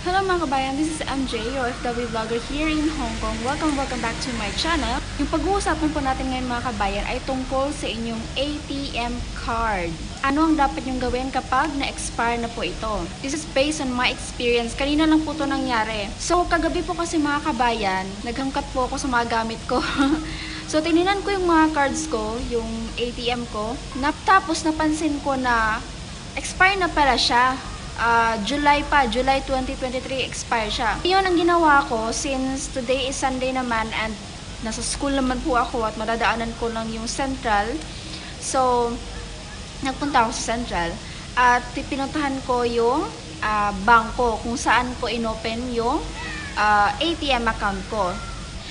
Hello mga kabayan, this is MJ, your OFW vlogger here in Hong Kong. Welcome, welcome back to my channel. Yung pag-uusapan po natin ngayon mga kabayan ay tungkol sa inyong ATM card. Ano ang dapat nyong gawin kapag na-expire na po ito? This is based on my experience. Kanina lang po ito nangyari. So, kagabi po kasi mga kabayan, naghangkat po ako sa mga gamit ko. so, tininan ko yung mga cards ko, yung ATM ko. Tapos napansin ko na expire na pala siya. Ah, July pa, July 2023 expire siya. Yun ang ginawa ko since today is Sunday naman and nasa school naman po ako at madadaanan ko lang yung central. So, nagpunta ako sa central at pinuntahan ko yung ah, bangko kung saan ko inopen yung ah, ATM account ko.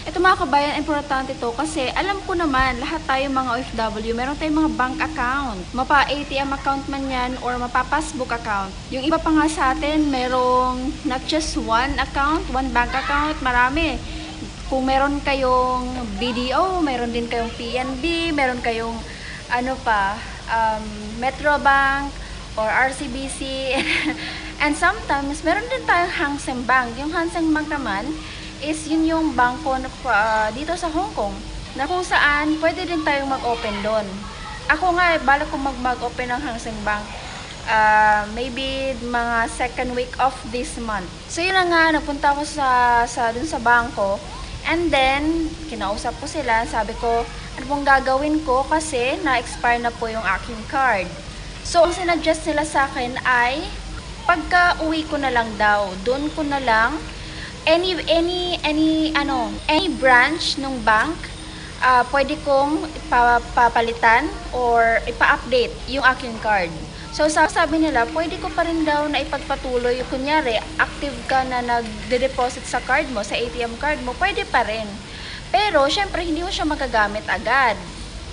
Ito mga kabayan, importante to kasi alam ko naman, lahat tayo mga OFW, meron tayong mga bank account. Mapa ATM account man yan or mapa passbook account. Yung iba pa nga sa atin, merong not just one account, one bank account, marami. Kung meron kayong BDO, meron din kayong PNB, meron kayong ano pa, um, Metrobank or RCBC. And sometimes, meron din tayong Hang Seng Bank. Yung Hang Seng Bank naman, is yun yung bangko ah, dito sa Hong Kong na kung saan pwede din tayong mag-open doon. Ako nga, eh, balak ko mag- mag-open ng Hang Seng Bank ah, maybe mga second week of this month. So yun na nga, nagpunta ako sa, sa dun sa bangko and then kinausap ko sila, sabi ko, ano pong gagawin ko kasi na-expire na po yung aking card. So ang sinuggest nila sa akin ay pagka uwi ko na lang daw, doon ko na lang any any any ano any branch ng bank ah pwede kong ipapalitan or ipa-update yung aking card. So sa- sabi nila, pwede ko pa rin daw na ipagpatuloy. Kunyari, active ka na nagde-deposit sa card mo, sa ATM card mo, pwede pa rin. Pero, syempre, hindi mo siya magagamit agad.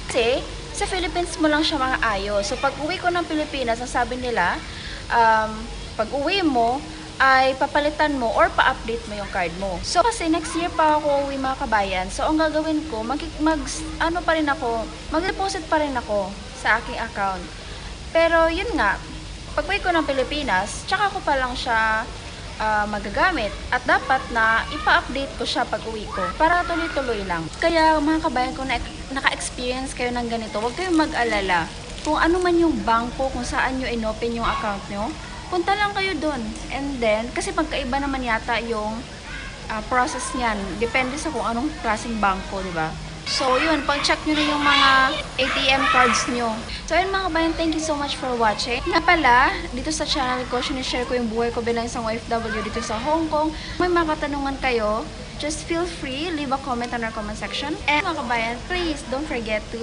Kasi, sa Philippines mo lang siya maaayos. So, pag uwi ko ng Pilipinas, ang sabi nila, um, pag uwi mo, ay papalitan mo or pa-update mo yung card mo. So, kasi next year pa ako uwi mga kabayan. So, ang gagawin ko, mag, mag ano pa rin ako, mag-deposit pa rin ako sa aking account. Pero, yun nga, pag uwi ko ng Pilipinas, tsaka ko pa lang siya ah, magagamit at dapat na ipa-update ko siya pag uwi ko para tuloy-tuloy lang. Kaya mga kabayan kung na- naka-experience kayo ng ganito, huwag kayong mag-alala. Kung ano man yung bangko, kung saan nyo inopen yung account nyo, punta lang kayo doon. And then, kasi magkaiba naman yata yung ah, process niyan. Depende sa kung anong klaseng bangko, di ba? So, yun, pag-check nyo na yung mga ATM cards nyo. So, yun mga kabayan, thank you so much for watching. Nga pala, dito sa channel ko, sinishare ko yung buhay ko bilang isang OFW dito sa Hong Kong. May mga katanungan kayo, just feel free, leave a comment on our comment section. And mga kabayan, please don't forget to